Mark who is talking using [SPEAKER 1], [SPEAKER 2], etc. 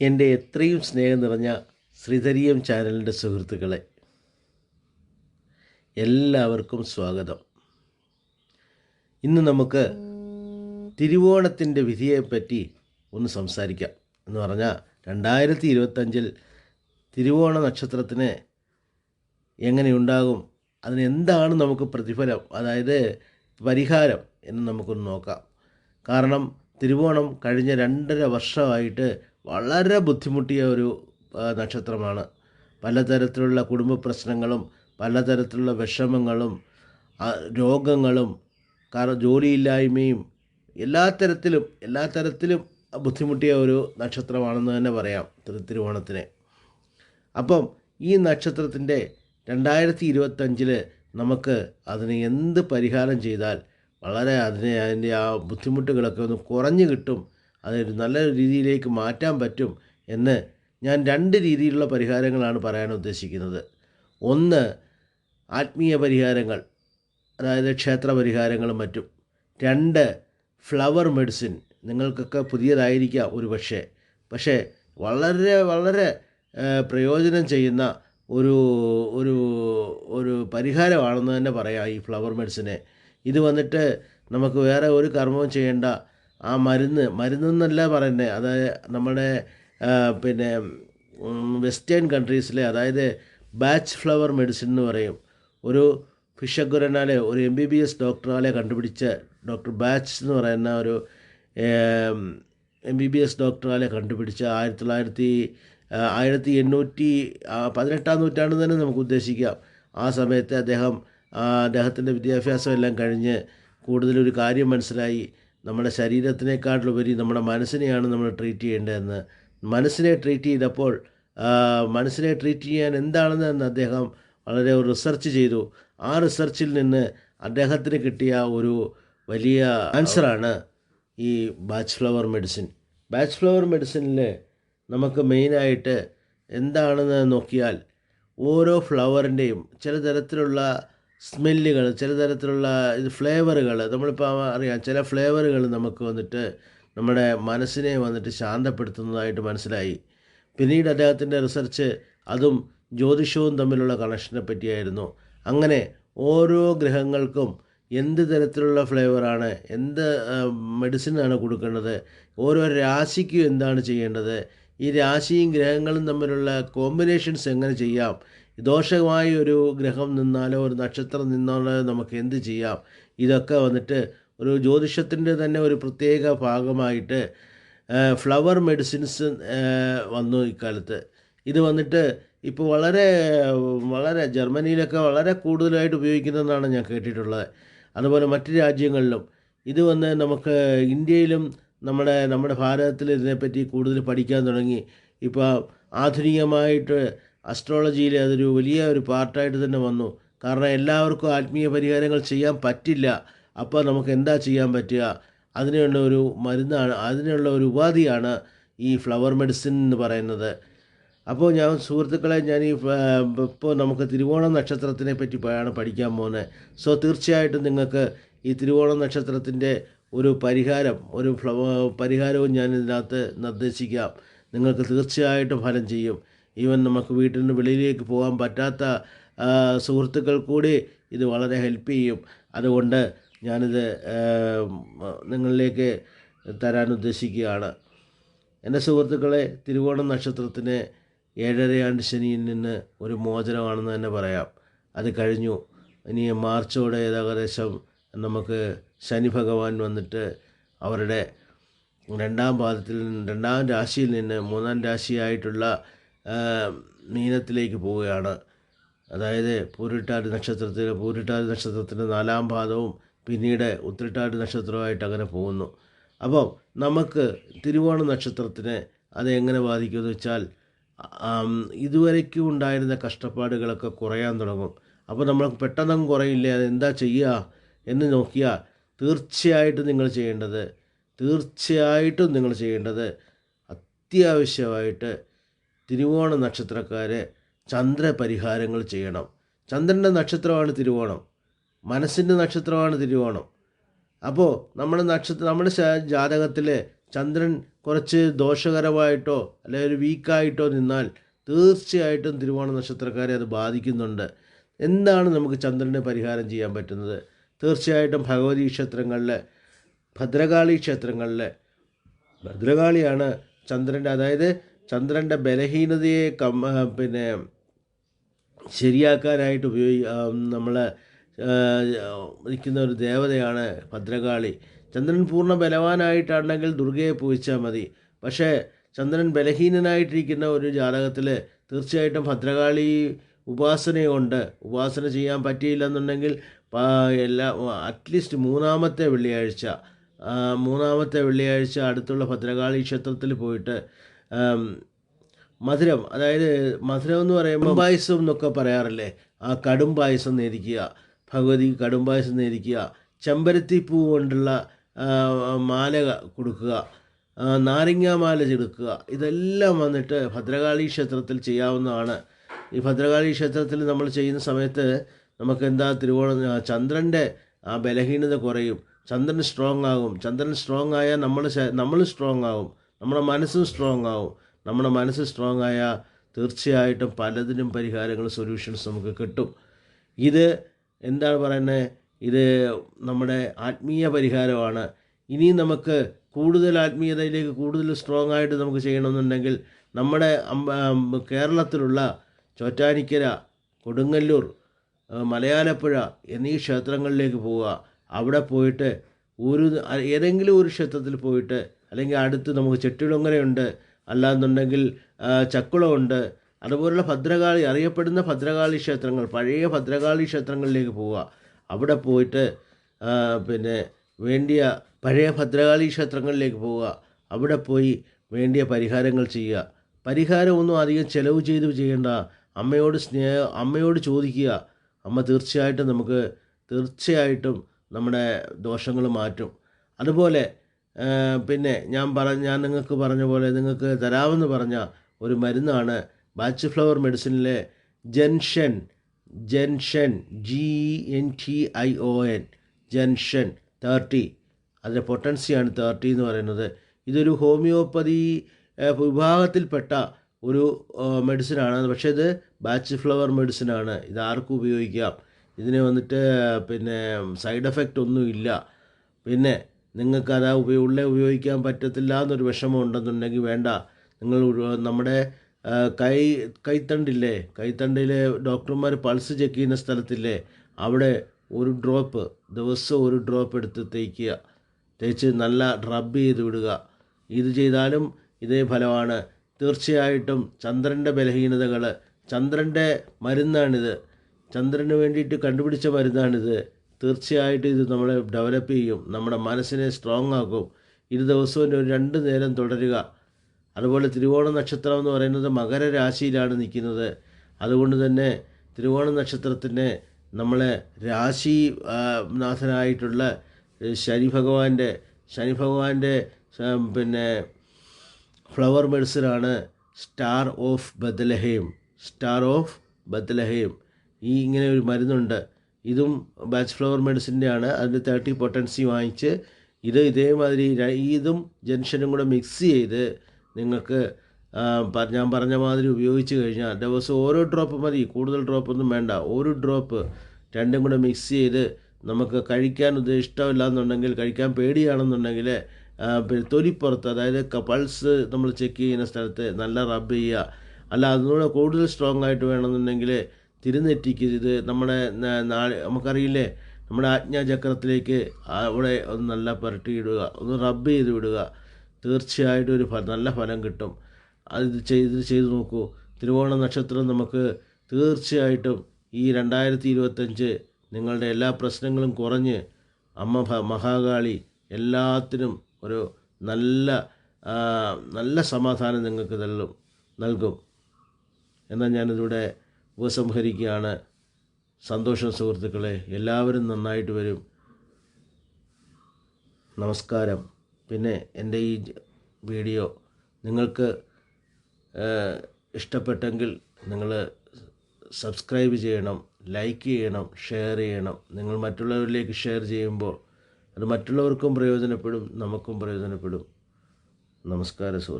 [SPEAKER 1] എന്റെ എത്രയും സ്നേഹം നിറഞ്ഞ ശ്രീധരിയം ചാനലിന്റെ സുഹൃത്തുക്കളെ എല്ലാവർക്കും സ്വാഗതം. ഇന്ന് നമുക്ക് തിരുവോണത്തിന്റെ വിധിയെപ്പറ്റി ഒന്ന് സംസാരിക്കാം. എന്ന് പറഞ്ഞാൽ രണ്ടായിരത്തി ഇരുപത്തഞ്ചിൽ തിരുവോണ നക്ഷത്രത്തിന് എങ്ങനെയുണ്ടാകും അതിന് എന്താണ് നമുക്ക് പ്രതിഫലം അതായത് പരിഹാരം എന്ന് നമുക്കൊന്ന് നോക്കാം. കാരണം തിരുവോണം കഴിഞ്ഞ രണ്ടര വർഷമായിട്ട് വളരെ ബുദ്ധിമുട്ടിയ ഒരു നക്ഷത്രമാണ്. പലതരത്തിലുള്ള കുടുംബ പ്രശ്നങ്ങളും പലതരത്തിലുള്ള വിഷമങ്ങളും രോഗങ്ങളും ജോലിയില്ലായ്മയും എല്ലാ തരത്തിലും എല്ലാ തരത്തിലും ബുദ്ധിമുട്ടിയ ഒരു നക്ഷത്രമാണെന്ന് തന്നെ പറയാം തിരു തിരുവോണത്തിനെ. അപ്പം ഈ നക്ഷത്രത്തിന്റെ രണ്ടായിരത്തി ഇരുപത്തഞ്ചിൽ നമുക്ക് അതിന് എന്ത് പരിഹാരം ചെയ്താൽ വളരെ അതിനെ അതിന്റെ ആ ബുദ്ധിമുട്ടുകളൊക്കെ ഒന്ന് കുറഞ്ഞു കിട്ടും അതൊരു നല്ല രീതിയിലേക്ക് മാറ്റാൻ പറ്റും എന്ന് ഞാൻ രണ്ട് രീതിയിലുള്ള പരിഹാരങ്ങളാണ് പറയാൻ ഉദ്ദേശിക്കുന്നത്. ഒന്ന് ആത്മീയ പരിഹാരങ്ങൾ അതായത് ക്ഷേത്ര പരിഹാരങ്ങളും മറ്റും. രണ്ട് ഫ്ലവർ മെഡിസിൻ നിങ്ങൾക്കൊക്കെ പുതിയതായിരിക്കാം ഒരു പക്ഷേ. പക്ഷേ വളരെ വളരെ പ്രയോജനം ചെയ്യുന്ന ഒരു ഒരു ഒരു പരിഹാരമാണെന്ന് തന്നെ പറയാം ഈ ഫ്ലവർ മെഡിസിനെ. ഇത് വന്നിട്ട് നമുക്ക് വേറെ ഒരു കർമ്മവും ചെയ്യേണ്ട ആ മരുന്ന് മരുന്നെന്നല്ല പറയുന്നത് അതായത് നമ്മുടെ പിന്നെ വെസ്റ്റേൺ കൺട്രീസിലെ അതായത് ബാച്ച് ഫ്ലവർ മെഡിസിൻ എന്ന് പറയും. ഒരു ഫിഷഗുരനാലെ ഒരു എം ബി ബി എസ് ഡോക്ടറാലെ കണ്ടുപിടിച്ച ഡോക്ടർ ബാച്ച് എന്ന് പറയുന്ന ഒരു എം ബി ബി എസ് ഡോക്ടറാലെ കണ്ടുപിടിച്ച ആയിരത്തി തൊള്ളായിരത്തി ആയിരത്തി എണ്ണൂറ്റി പതിനെട്ടാം നൂറ്റാണ്ട് തന്നെ നമുക്ക് ഉദ്ദേശിക്കാം. ആ സമയത്ത് അദ്ദേഹം അദ്ദേഹത്തിന്റെ വിദ്യാഭ്യാസം എല്ലാം കഴിഞ്ഞ് കൂടുതലൊരു കാര്യം മനസ്സിലായി. നമ്മുടെ ശരീരത്തിനേക്കാളുപരി നമ്മുടെ മനസ്സിനെയാണ് നമ്മൾ ട്രീറ്റ് ചെയ്യേണ്ടതെന്ന്. മനസ്സിനെ ട്രീറ്റ് ചെയ്തപ്പോൾ മനസ്സിനെ ട്രീറ്റ് ചെയ്യാൻ എന്താണെന്ന് അദ്ദേഹം വളരെ റിസർച്ച് ചെയ്തു. ആ റിസർച്ചിൽ നിന്ന് അദ്ദേഹത്തിന് കിട്ടിയ ഒരു വലിയ ആൻസറാണ് ഈ Bach flower medicine Bach flower മെഡിസിനിൽ നമുക്ക് മെയിനായിട്ട് എന്താണെന്ന് നോക്കിയാൽ ഓരോ ഫ്ലവറിന്റെയും ചില തരത്തിലുള്ള സ്മെല്ലുകൾ ചില തരത്തിലുള്ള ഇത് ഫ്ലേവറുകൾ നമ്മളിപ്പോൾ അറിയാം ചില ഫ്ലേവറുകൾ നമുക്ക് വന്നിട്ട് നമ്മുടെ മനസ്സിനെ വന്നിട്ട് ശാന്തപ്പെടുത്തുന്നതായിട്ട് മനസ്സിലായി. പിന്നീട് അദ്ദേഹത്തിന്റെ റിസർച്ച് അതും ജ്യോതിഷവും തമ്മിലുള്ള കണക്ഷനെ പറ്റിയായിരുന്നു. അങ്ങനെ ഓരോ ഗ്രഹങ്ങൾക്കും എന്ത് തരത്തിലുള്ള ഫ്ലേവറാണ് എന്ത് മെഡിസിനാണ് കൊടുക്കേണ്ടത് ഓരോ രാശിക്കും എന്താണ് ചെയ്യേണ്ടത് ഈ രാശിയും ഗ്രഹങ്ങളും തമ്മിലുള്ള കോമ്പിനേഷൻസ് എങ്ങനെ ചെയ്യാം? ദോഷമായ ഒരു ഗ്രഹം നിന്നാലോ ഒരു നക്ഷത്രം നിന്നാലോ നമുക്ക് എന്ത് ചെയ്യാം? ഇതൊക്കെ വന്നിട്ട് ഒരു ജ്യോതിഷത്തിന്റെ തന്നെ ഒരു പ്രത്യേക ഭാഗമായിട്ട് ഫ്ലവർ മെഡിസിൻസ് വന്നു ഇക്കാലത്ത്. ഇത് വന്നിട്ട് ഇപ്പോൾ വളരെ വളരെ ജർമ്മനിയിലൊക്കെ വളരെ കൂടുതലായിട്ട് ഉപയോഗിക്കുന്നതെന്നാണ് ഞാൻ കേട്ടിട്ടുള്ളത്. അതുപോലെ മറ്റ് രാജ്യങ്ങളിലും ഇത് വന്ന് നമുക്ക് ഇന്ത്യയിലും നമ്മുടെ നമ്മുടെ ഭാരതത്തിൽ ഇതിനെപ്പറ്റി കൂടുതൽ പഠിക്കാൻ തുടങ്ങി. ഇപ്പോൾ ആധുനികമായിട്ട് അസ്ട്രോളജിയിൽ അതൊരു വലിയ ഒരു പാർട്ടായിട്ട് തന്നെ വന്നു. കാരണം എല്ലാവർക്കും ആത്മീയ പരിഹാരങ്ങൾ ചെയ്യാൻ പറ്റില്ല. അപ്പോൾ നമുക്ക് എന്താ ചെയ്യാൻ പറ്റുക? അതിനുള്ള ഒരു മരുന്നാണ് അതിനുള്ള ഒരു ഉപാധിയാണ് ഈ ഫ്ലവർ മെഡിസിൻ എന്ന് പറയുന്നത്. അപ്പോൾ ഞാൻ സുഹൃത്തുക്കളെ ഞാൻ ഈ ഇപ്പോൾ നമുക്ക് തിരുവോണം നക്ഷത്രത്തിനെ പറ്റി ആണ് പഠിക്കാൻ പോകുന്നത്. സോ തീർച്ചയായിട്ടും നിങ്ങൾക്ക് ഈ തിരുവോണം നക്ഷത്രത്തിന്റെ ഒരു പരിഹാരം ഒരു ഫ്ലവ പരിഹാരവും ഞാൻ ഇതിനകത്ത് നിർദ്ദേശിക്കാം. നിങ്ങൾക്ക് തീർച്ചയായിട്ടും ഫലം ചെയ്യും. ഈവൻ നമുക്ക് വീട്ടിൽ നിന്ന് വെളിയിലേക്ക് പോകാൻ പറ്റാത്ത സുഹൃത്തുക്കൾ കൂടി ഇത് വളരെ ഹെൽപ്പ് ചെയ്യും. അതുകൊണ്ട് ഞാനിത് നിങ്ങളിലേക്ക് തരാൻ ഉദ്ദേശിക്കുകയാണ്. എന്റെ സുഹൃത്തുക്കളെ തിരുവോണം നക്ഷത്രത്തിന് ഏഴരയാണ്ട് ശനിയിൽ നിന്ന് ഒരു മോചനമാണെന്ന് തന്നെ പറയാം. അത് കഴിഞ്ഞു. ഇനി മാർച്ചോടെ ഏകദേശം നമുക്ക് ശനി ഭഗവാൻ വന്നിട്ട് അവരുടെ രണ്ടാം പാദത്തിൽ നിന്ന് രണ്ടാം രാശിയിൽ നിന്ന് മൂന്നാം രാശിയായിട്ടുള്ള മീനത്തിലേക്ക് പോവുകയാണ്. അതായത് പൂരിട്ടാതി നക്ഷത്രത്തിൽ പൂരിട്ടാതി നക്ഷത്രത്തിന്റെ നാലാം പാദവും പിന്നീട് ഉത്രട്ടാതി നക്ഷത്രമായിട്ട് അങ്ങനെ പോകുന്നു. അപ്പം നമുക്ക് തിരുവോണ നക്ഷത്രത്തിന് അത് എങ്ങനെ ബാധിക്കുമെന്ന് വെച്ചാൽ ഇതുവരയ്ക്കും ഉണ്ടായിരുന്ന കഷ്ടപ്പാടുകളൊക്കെ കുറയാൻ തുടങ്ങും. അപ്പോൾ നമ്മൾ പെട്ടെന്നങ്ങ് കുറയില്ലേ അത് എന്താ ചെയ്യുക എന്ന് നോക്കിയാൽ തീർച്ചയായിട്ടും നിങ്ങൾ ചെയ്യേണ്ടത് തീർച്ചയായിട്ടും നിങ്ങൾ ചെയ്യേണ്ടത് അത്യാവശ്യമായിട്ട് തിരുവോണ നക്ഷത്രക്കാർ ചന്ദ്രപരിഹാരങ്ങൾ ചെയ്യണം. ചന്ദ്രന്റെ നക്ഷത്രമാണ് തിരുവോണം. മനസ്സിന്റെ നക്ഷത്രമാണ് തിരുവോണം. അപ്പോൾ നമ്മുടെ നക്ഷത്ര നമ്മുടെ ജാതകത്തിൽ ചന്ദ്രൻ കുറച്ച് ദോഷകരമായിട്ടോ അല്ലെങ്കിൽ ഒരു വീക്കായിട്ടോ നിന്നാൽ തീർച്ചയായിട്ടും തിരുവോണ നക്ഷത്രക്കാരെ അത് ബാധിക്കുന്നുണ്ട്. എന്താണ് നമുക്ക് ചന്ദ്രനെ പരിഹാരം ചെയ്യാൻ പറ്റുന്നത്? തീർച്ചയായിട്ടും ഭഗവതി ക്ഷേത്രങ്ങളിൽ ഭദ്രകാളി ക്ഷേത്രങ്ങളിൽ ഭദ്രകാളിയാണ് ചന്ദ്രന്റെ അതായത് ചന്ദ്രന്റെ ബലഹീനതയെ കം പിന്നെ ശരിയാക്കാനായിട്ട് ഉപയോഗി നമ്മൾ നിൽക്കുന്ന ഒരു ദേവതയാണ് ഭദ്രകാളി. ചന്ദ്രൻ പൂർണ ബലവാനായിട്ടാണെങ്കിൽ ദുർഗയെ പൂജിച്ചാൽ മതി. പക്ഷേ ചന്ദ്രൻ ബലഹീനനായിട്ടിരിക്കുന്ന ഒരു ജാതകത്തിൽ തീർച്ചയായിട്ടും ഭദ്രകാളി ഉപാസനയുണ്ട്. ഉപാസന ചെയ്യാൻ പറ്റിയില്ലെന്നുണ്ടെങ്കിൽ എല്ലാ അറ്റ്ലീസ്റ്റ് മൂന്നാമത്തെ വെള്ളിയാഴ്ച മൂന്നാമത്തെ വെള്ളിയാഴ്ച അടുത്തുള്ള ഭദ്രകാളി ക്ഷേത്രത്തിൽ പോയിട്ട് മധുരം അതായത് മധുരം എന്ന് പറയുമ്പോൾ പായസം എന്നൊക്കെ പറയാറില്ലേ? ആ കടും പായസം നേരിക്കുക ഭഗവതി കടും പായസം നേരിക്കുക ചെമ്പരത്തി പൂ കൊണ്ടുള്ള മാല കൊടുക്കുക നാരങ്ങാമാല മാല ചെടുക്കുക ഇതെല്ലാം വന്നിട്ട് ഭദ്രകാളി ക്ഷേത്രത്തിൽ ചെയ്യാവുന്നതാണ്. ഈ ഭദ്രകാളി ക്ഷേത്രത്തിൽ നമ്മൾ ചെയ്യുന്ന സമയത്ത് നമുക്ക് എന്താ തിരുവോണം ചന്ദ്രന്റെ ആ ബലഹീനത കുറയും. ചന്ദ്രൻ സ്ട്രോങ് ആകും. ചന്ദ്രൻ സ്ട്രോങ് ആയാൽ നമ്മൾ നമ്മൾ സ്ട്രോങ് ആകും നമ്മുടെ മനസ്സും സ്ട്രോങ് ആകും നമ്മുടെ മനസ്സ് സ്ട്രോങ് ആയാൽ തീർച്ചയായിട്ടും പലതിനും പരിഹാരങ്ങൾ സൊല്യൂഷൻസ് നമുക്ക് കിട്ടും. ഇത് എന്താണ് പറയുന്നത് ഇത് നമ്മുടെ ആത്മീയ പരിഹാരമാണ്. ഇനി നമുക്ക് കൂടുതൽ ആത്മീയതയിലേക്ക് കൂടുതൽ സ്ട്രോങ് ആയിട്ട് നമുക്ക് ചെയ്യണമെന്നുണ്ടെങ്കിൽ നമ്മുടെ കേരളത്തിലുള്ള ചോറ്റാനിക്കര കൊടുങ്ങല്ലൂർ മലയാലപ്പുഴ എന്നീ ക്ഷേത്രങ്ങളിലേക്ക് പോവുക. അവിടെ പോയിട്ട് ഒരു ഏതെങ്കിലും ഒരു ക്ഷേത്രത്തിൽ പോയിട്ട് അല്ലെങ്കിൽ അടുത്ത് നമുക്ക് ചെട്ടിടുങ്ങരയുണ്ട് അല്ലാന്നുണ്ടെങ്കിൽ ചക്കുളമുണ്ട്. അതുപോലുള്ള ഭദ്രകാളി അറിയപ്പെടുന്ന ഭദ്രകാളി ക്ഷേത്രങ്ങൾ പഴയ ഭദ്രകാളി ക്ഷേത്രങ്ങളിലേക്ക് പോവുക. അവിടെ പോയിട്ട് പിന്നെ വേണ്ടിയ പഴയ ഭദ്രകാളി ക്ഷേത്രങ്ങളിലേക്ക് പോവുക. അവിടെ പോയി വേണ്ടിയ പരിഹാരങ്ങൾ ചെയ്യുക. പരിഹാരമൊന്നും അധികം ചെലവ് ചെയ്ത് ചെയ്യേണ്ട. അമ്മയോട് സ്നേഹ അമ്മയോട് ചോദിക്കുക. അമ്മ തീർച്ചയായിട്ടും നമുക്ക് തീർച്ചയായിട്ടും നമ്മുടെ ദോഷങ്ങൾ മാറ്റും. അതുപോലെ പിന്നെ ഞാൻ പറ ഞാൻ നിങ്ങൾക്ക് പറഞ്ഞ പോലെ നിങ്ങൾക്ക് തരാമെന്ന് പറഞ്ഞ ഒരു മരുന്നാണ് Bach flower മെഡിസിനിലെ gentian gentian G N T I O N gentian thirty. അതിന്റെ പൊട്ടൻസിയാണ് തേർട്ടി എന്ന് പറയുന്നത്. ഇതൊരു ഹോമിയോപ്പതി വിഭാഗത്തിൽപ്പെട്ട ഒരു മെഡിസിനാണ് പക്ഷേ ഇത് ബാച്ച് ഫ്ലവർ മെഡിസിനാണ് ഇത് ആർക്കും ഉപയോഗിക്കാം. ഇതിന് വന്നിട്ട് പിന്നെ സൈഡ് എഫക്റ്റ് ഒന്നും ഇല്ല. പിന്നെ നിങ്ങൾക്ക് അത് ഉപയോഗ ഉപയോഗിക്കാൻ പറ്റത്തില്ല എന്നൊരു വിഷമം ഉണ്ടെന്നുണ്ടെങ്കിൽ വേണ്ട. നിങ്ങൾ നമ്മുടെ കൈ കൈത്തണ്ടില്ലേ? കൈത്തണ്ടിലെ ഡോക്ടർമാർ പൾസ് ചെക്ക് ചെയ്യുന്ന സ്ഥലത്തില്ലേ? അവിടെ ഒരു ഡ്രോപ്പ് ദിവസം ഒരു ഡ്രോപ്പ് എടുത്ത് തേക്കുക. തേച്ച് നല്ല റബ്ബ് ചെയ്ത് വിടുക. ഇത് ചെയ്താലും ഇതേ ഫലമാണ്. തീർച്ചയായിട്ടും ചന്ദ്രന്റെ ബലഹീനതകൾ ചന്ദ്രന്റെ മരുന്നാണിത്. ചന്ദ്രന് വേണ്ടിയിട്ട് കണ്ടുപിടിച്ച മരുന്നാണിത്. തീർച്ചയായിട്ടും ഇത് നമ്മളെ ഡെവലപ്പ് ചെയ്യും നമ്മുടെ മനസ്സിനെ സ്ട്രോങ് ആക്കും. ഇരു ദിവസവും ഒരു രണ്ട് നേരം തുടരുക. അതുപോലെ തിരുവോണ നക്ഷത്രം എന്ന് പറയുന്നത് മകരരാശിയിലാണ് നിൽക്കുന്നത്. അതുകൊണ്ട് തന്നെ തിരുവോണ നക്ഷത്രത്തിനെ നമ്മളെ രാശി നാഥനായിട്ടുള്ള ശനി ഭഗവാന്റെ ശനി ഭഗവാന്റെ പിന്നെ flower മെഡിസിനാണ് star of Bethlehem star of Bethlehem ഈ ഇങ്ങനെ ഒരു മരുന്നുണ്ട്. ഇതും ബാച്ച് ഫ്ലവർ മെഡിസിന്റെ ആണ് അതിന്റെ തേർട്ടി പൊട്ടൻസി വാങ്ങിച്ച് ഇത് ഇതേമാതിരി ഇതും ജംഗ്ഷനും കൂടെ മിക്സ് ചെയ്ത് നിങ്ങൾക്ക് ഞാൻ പറഞ്ഞ മാതിരി ഉപയോഗിച്ച് കഴിഞ്ഞാൽ ദിവസം ഓരോ ഡ്രോപ്പ് മതി. കൂടുതൽ ഡ്രോപ്പ് ഒന്നും വേണ്ട. ഒരു ഡ്രോപ്പ് രണ്ടും കൂടെ മിക്സ് ചെയ്ത് നമുക്ക് കഴിക്കാൻ ഇത് ഇഷ്ടമില്ല എന്നുണ്ടെങ്കിൽ കഴിക്കാൻ പേടിയാണെന്നുണ്ടെങ്കിൽ തൊലിപ്പുറത്ത് അതായത് പൾസ് നമ്മൾ ചെക്ക് ചെയ്യുന്ന സ്ഥലത്ത് നല്ല റബ്ബ് ചെയ്യുക. അല്ല അതിനോട് കൂടുതൽ സ്ട്രോങ് ആയിട്ട് വേണമെന്നുണ്ടെങ്കിൽ തിരുനെറ്റിക്ക് ഇത് നമ്മുടെ നമുക്കറിയില്ലേ നമ്മുടെ ആജ്ഞാചക്രത്തിലേക്ക് അവിടെ ഒന്ന് നല്ല പുരട്ടി ഇടുക ഒന്ന് റബ്ബ് ചെയ്ത് വിടുക. തീർച്ചയായിട്ടും ഒരു നല്ല ഫലം കിട്ടും. അത് ചെയ്ത് ചെയ്ത് നോക്കൂ. തിരുവോണ നക്ഷത്രം നമുക്ക് തീർച്ചയായിട്ടും ഈ രണ്ടായിരത്തി ഇരുപത്തഞ്ച് നിങ്ങളുടെ എല്ലാ പ്രശ്നങ്ങളും കുറഞ്ഞ് അമ്മ മഹാകാളി എല്ലാത്തിനും ഒരു നല്ല നല്ല സമാധാനം നിങ്ങൾക്ക് നൽകും നൽകും. എന്നാൽ ഞാനിതിവിടെ ഉപസംഹരിക്കുകയാണ്. സന്തോഷം സുഹൃത്തുക്കളെ എല്ലാവരും നന്നായിട്ട് വരും. നമസ്കാരം. പിന്നെ എന്റെ ഈ വീഡിയോ നിങ്ങൾക്ക് ഇഷ്ടപ്പെട്ടെങ്കിൽ നിങ്ങൾ സബ്സ്ക്രൈബ് ചെയ്യണം ലൈക്ക് ചെയ്യണം ഷെയർ ചെയ്യണം. നിങ്ങൾ മറ്റുള്ളവരിലേക്ക് ഷെയർ ചെയ്യുമ്പോൾ അത് മറ്റുള്ളവർക്കും പ്രയോജനപ്പെടും നമുക്കും പ്രയോജനപ്പെടും. നമസ്കാര സുഹൃത്ത്